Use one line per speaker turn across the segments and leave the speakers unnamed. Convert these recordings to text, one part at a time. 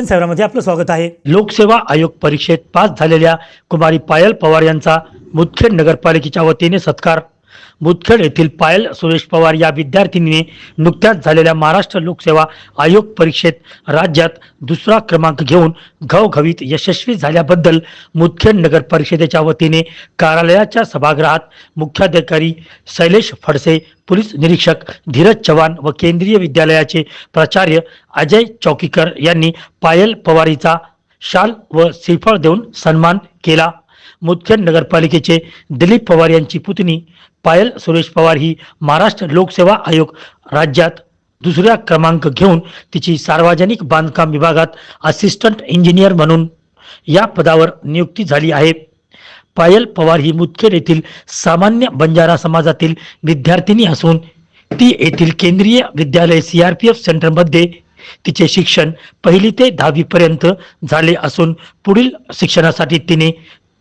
दक्षिण सेवरामध्ये आपलं स्वागत आहे.
लोकसेवा आयोग परीक्षेत पास झालेल्या कुमारी पायल पवार यांचा मुदखेड नगरपालिकेच्या वतीने सत्कार. मुदखेड येथील पायल सुरेश पवार या विद्यार्थिनीने नुकत्याच झालेल्या महाराष्ट्र लोकसेवा आयोग परीक्षेत राज्यात दुसरा क्रमांक घेऊन घवघवीत यशस्वी झाल्याबद्दल मुदखेड नगर परिषदेच्या वतीने कार्यालयाच्या सभागृहात मुख्याधिकारी शैलेश फडसे पोलीस निरीक्षक धीरज चव्हाण व केंद्रीय विद्यालयाचे प्राचार्य अजय चौकीकर यांनी पायल पवारीचा शाल व श्रीफळ देऊन सन्मान केला. मुदखेड नगरपालिकेचे दिलीप पवार यांची पुतणी पायल सुरेश पवार ही महाराष्ट्र लोकसेवा आयोग राज्यात दुसऱ्या क्रमांक घेऊन तिची सार्वजनिक बांधकाम विभागात असिस्टंट इंजिनियर म्हणून या पदावर नियुक्ती झाली आहे. पायल पवार ही मुदखेड येथील सामान्य बंजारा समाजातील विद्यार्थिनी असून ती येथील केंद्रीय विद्यालय सीआरपीएफ सेंटरमध्ये तिचे शिक्षण पहिली ते दहावी पर्यंत झाले असून पुढील शिक्षणासाठी तिने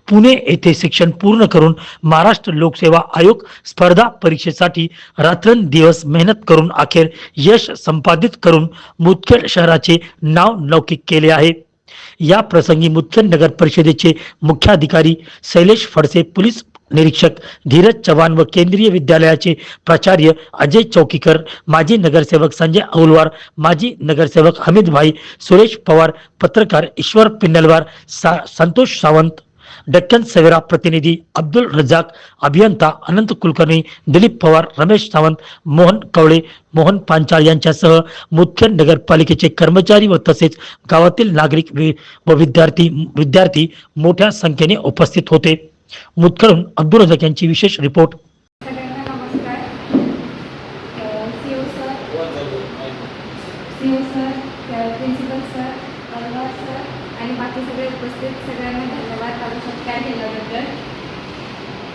पुणे येथे शिक्षण पूर्ण करून महाराष्ट्र लोकसेवा आयोग स्पर्धा परीक्षेसाठी रात्रंदिवस मेहनत करून अखेर यश संपादित करून मुदखेड शहराचे नाव लौकिक केले आहे. या प्रसंगी मुदखेड नगर परिषदेचे मुख्याधिकारी शैलेश फडसे पोलीस निरीक्षक धीरज चव्हाण व केंद्रीय विद्यालयाचे प्राचार्य अजय चौकीकर माजी नगरसेवक संजय औलवार माजी नगरसेवक हमीद भाई सुरेश पवार पत्रकार ईश्वर पिन्नलवार सा संतोष सावंत डेक्कन सवेरा प्रतिनिधी अब्दुल रजाक अभियंता अनंत कुलकर्णी दिलीप पवार रमेश सावंत मोहन कवळे मोहन पांचाळ यांच्यासह मुदखेड नगरपालिकेचे कर्मचारी व तसेच गावातील नागरिक व विद्यार्थी विद्यार्थी मोठ्या संख्येने उपस्थित होते. मुदखेडहून अब्दुल रजाक यांची विशेष report.
Sir principal sir Alwar sir आणि बाकी सगळे उपस्थित सगळ्यांना धन्यवाद माझा सत्कार केल्याबद्दल.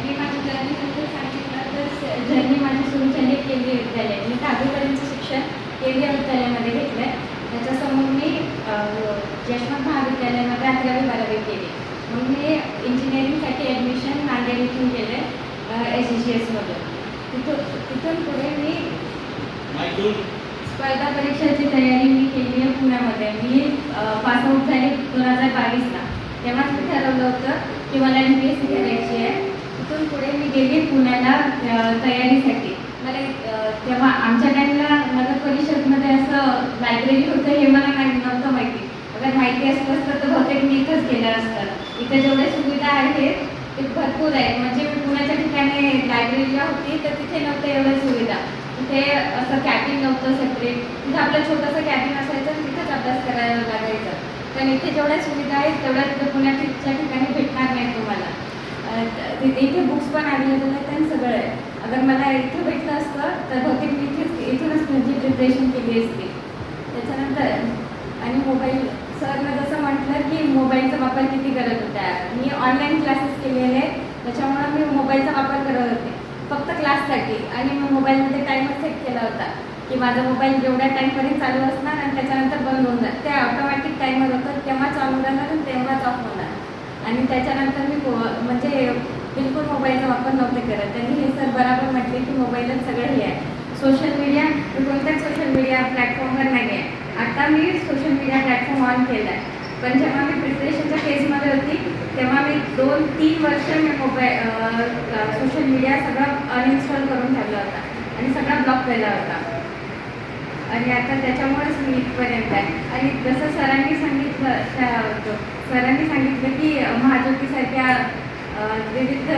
मी माझ्या जर्नीबद्दल सांगितलं तर जर्नी माझी सुरू झाली केंद्रीय विद्यालय. मी दहावीपर्यंतचं शिक्षण केंद्रीय विद्यालयामध्ये घेतलं आहे त्याच्यासमोर मी यशवंत महाविद्यालयामध्ये अकरावी बारावी केली. मग मी इंजिनिअरिंगसाठी ॲडमिशन नांदेड इथून केलं आहे एस जी एसमधून तिथून तिथून पुढे मी स्पर्धा परीक्षेची तयारी मी केली आहे पुण्यामध्ये मी पासआउट झाले दोन हजार बावीसला. तेव्हाच मी ठरवलं होतं की मला एम पी एस सी करायची आहे. तिथून पुढे मी गेली पुण्याला तयारीसाठी. मला तेव्हा आमच्या टाईमला नगर परिषदमध्ये असं लायब्ररी होतं हे मला नाही नव्हतं माहिती. अगर माहिती असलं असतं तर बहुतेक मी इथंच गेलं असतं. इथं जेवढ्या सुविधा आहेत ते भरपूर आहे. म्हणजे मी पुण्याच्या ठिकाणी लायब्ररीला होती तर तिथे नव्हतं एवढ्या सुविधा. तिथे असं कॅबिन नव्हतं सेपरेट तिथं आपलं छोटंसं कॅबिन असायचं अभ्यास करायला लागायचं. पण इथे जेवढ्या सुविधा आहेत तेवढ्या तिथे पुण्याच्या ठिकाणी भेटणार नाही तुम्हाला. इथे बुक्स पण अवेलेबल आहेत आणि सगळं आहे. अगर मला इथं भेटलं असतं तर बहुतेक मी इथेच इथूनच माझी प्रिपरेशन केली असती. त्याच्यानंतर आणि मोबाईल सरनं जसं म्हटलं की मोबाईलचा वापर किती करत होता मी ऑनलाईन क्लासेस केलेले आहेत त्याच्यामुळं मी मोबाईलचा वापर करत होते. फक्त क्लाससाठी आणि मी मोबाईलमध्ये टाईमच सेट केला होता. की माझा मोबाईल जेवढ्या टाईमपर्यंत चालू असणार आणि त्याच्यानंतर बंद होऊन जाणार ते ऑटोमॅटिक टायमर होतं तेव्हा चालू राहणार आणि तेव्हाच ऑफ होणार. आणि त्याच्यानंतर मी म्हणजे बिलकुल मोबाईलचा वापर नव्हते करत. त्यांनी हे सर बराबर म्हटले की मोबाईलच सगळं हे आहे. सोशल मीडिया मी कोणत्याच सोशल मीडिया प्लॅटफॉर्मवर नाही आहे आता मी सोशल मीडिया प्लॅटफॉर्म ऑन केला आहे पण जेव्हा मी प्रिपरेशनच्या फेजमध्ये होती तेव्हा मी दोन तीन वर्ष मी मोबाईल सोशल मीडिया सगळं अनइन्स्टॉल करून ठेवला होता. आणि सगळा ब्लॉक केला होता. आणि आता त्याच्यामुळेच मी इथपर्यंत आहे. आणि जसं सरांनी सांगितलं त्या सरांनी सांगितलं की महाज्योतीसारख्या विविध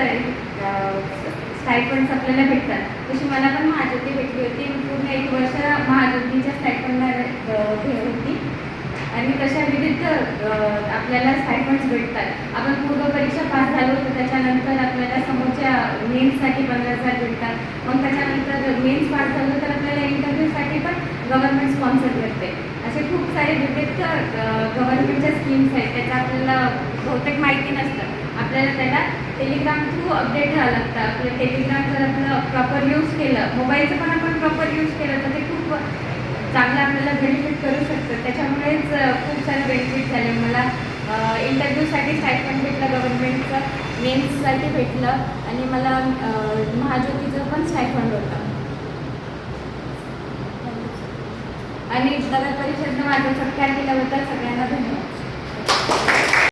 स्टायपंड्स आपल्याला भेटतात. तशी मला पण महाज्योती भेटली होती. पूर्ण एक वर्ष महाज्योतीच्या स्टायपंडला भेट होती. आणि तशा विविध आपल्याला स्टायपंड्स भेटतात. आपण पूर्व परीक्षा पास झालो तर त्याच्यानंतर आपल्याला समोरच्या मेन्ससाठी पंधरा हजार भेटतात. मग त्याच्यानंतर मेन्स पास झालो तर गव्हर्नमेंट स्पॉन्सर करते. असे खूप सारे विविध गव्हर्नमेंटच्या स्कीम्स आहेत. त्याचा आपल्याला बहुतेक माहिती नसतं. आपल्याला त्याला टेलिग्राम थ्रू अपडेट राहावं लागतं. आपलं टेलिग्राम जर आपलं प्रॉपर यूज केलं मोबाईलचं पण आपण प्रॉपर यूज केलं तर ते खूप चांगलं आपल्याला बेनिफिट करू शकतं. त्याच्यामुळेच खूप सारे बेनिफिट झाले. मला इंटरव्ह्यूसाठी स्टायफंड भेटलं गव्हर्नमेंटचं मेन्ससाठी भेटलं. आणि मला महाज्योतीचं पण स्टायफंड आणि नगर परिषदनं माझं सत्कार केल्याबद्दल सगळ्यांना धन्यवाद.